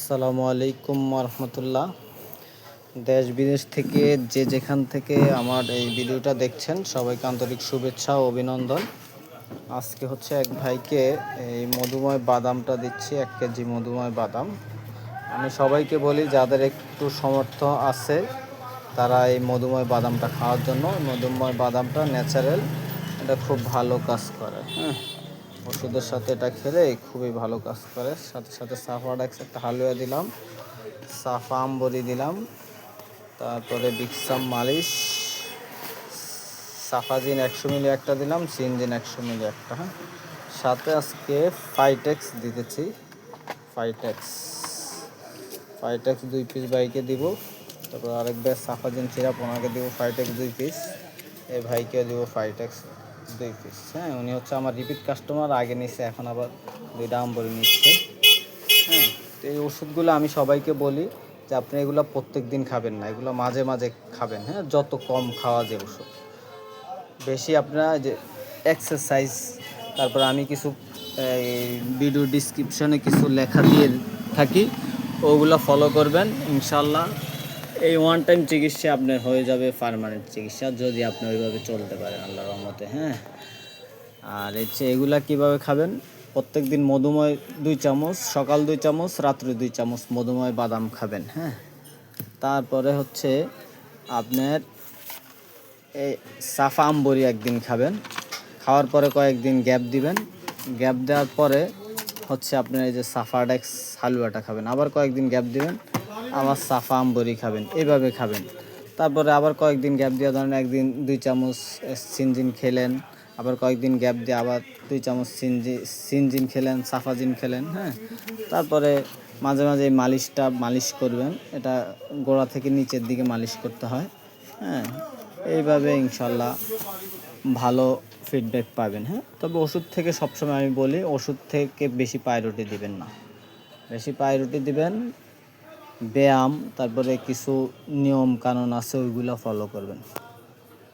আসসালামু আলাইকুম রহমতুল্লাহ দেশ বিদেশ থেকে যে যেখান থেকে আমার এই ভিডিওটা দেখছেন, সবাইকে আন্তরিক শুভেচ্ছা ও অভিনন্দন। আজকে হচ্ছে এক ভাইকে এই মধুময় বাদামটা দিচ্ছি, এক কেজি মধুময় বাদাম। আমি সবাইকে বলি, যাদের একটু সমর্থ আছে, তারা এই মধুময় বাদামটা খাওয়ার জন্য। মধুময় বাদামটা ন্যাচারাল, এটা খুব ভালো কাজ করে হ্যাঁ। ওষুধের সাথে এটা খেলে খুবই ভালো কাজ করে। সাথে সাথে সাফা সাফাডাক্স একটা হালুয়া দিলাম, সাফা আম্বরি দিলাম, তারপরে বিক্সাম মালিশ, সাফাজিন একশো মিলি একটা দিলাম, সিনজিন একশো মিলি একটা হ্যাঁ। সাথে আজকে ফাইটেক্স দিতেছি, ফাইটেক্স। ফাইটেক্স দুই পিস বাইকে দিব, তারপর আরেক ব্যাগ সাফাজিন সিরাপ ওনাকে দিব, ফাইটেক্স দুই পিস এই ভাইকেও দিব ফাইটেক্স। দুই হ্যাঁ উনি হচ্ছে আমার রিপিট কাস্টমার আগে নিচ্ছে এখন আবার দুইটা আম্বরি নিচ্ছে। হ্যাঁ তো এই ওষুধগুলো আমি সবাইকে বলি যে আপনি এগুলো প্রত্যেক দিন খাবেন না, এগুলো মাঝে মাঝে খাবেন। হ্যাঁ যত কম খাওয়া যায় ওষুধ। বেশি আপনারা যে এক্সারসাইজ তারপর আমি কিছু ভিডিও ডিসক্রিপশনে কিছু লেখা দিয়ে থাকি, ওগুলো ফলো করবেন ইনশাল্লাহ এই ওয়ান টাইম চিকিৎসা আপনার হয়ে যাবে পারমানেন্ট চিকিৎসা, যদি আপনি ওইভাবে চলতে পারেন আল্লাহ রহমতে হ্যাঁ? আর হচ্ছে এগুলা কীভাবে খাবেন? প্রত্যেক দিন মধুময় দুই চামচ, সকাল দুই চামচ, রাত্রে দুই চামচ মধুময় বাদাম খাবেন হ্যাঁ? তারপরে হচ্ছে আপনার এই সাফা আম্বরি একদিন খাবেন। খাওয়ার পরে কয়েকদিন গ্যাপ দিবেন। গ্যাপ দেওয়ার পরে হচ্ছে আপনার এই যে সাফাডেক্স হালুয়াটা খাবেন। আবার কয়েকদিন গ্যাপ দিবেন। আবার সাফা আম্বরি খাবেন, এভাবে খাবেন। তারপরে আবার কয়েকদিন গ্যাপ দিয়ে ধরেন একদিন দুই চামচ সিনজিন খেলেন, আবার কয়েকদিন গ্যাপ দিয়ে আবার দুই চামচ সিনজি সিনজিন খেলেন, সাফাজিন খেলেন হ্যাঁ। তারপরে মাঝে মাঝে এই মালিশটা মালিশ করবেন, এটা গোড়া থেকে নিচের দিকে মালিশ করতে হয় হ্যাঁ। এইভাবে ইনশাল্লাহ ভালো ফিডব্যাক পাবেন হ্যাঁ। তবে ওষুধ থেকে সবসময় আমি বলি, ওষুধ থেকে বেশি প্রায়োরিটি দিবেন না। বেশি প্রায়োরিটি দিবেন ব্যায়াম তারপরে কিছু নিয়ম কানুন আছে ওইগুলো ফলো করবেন।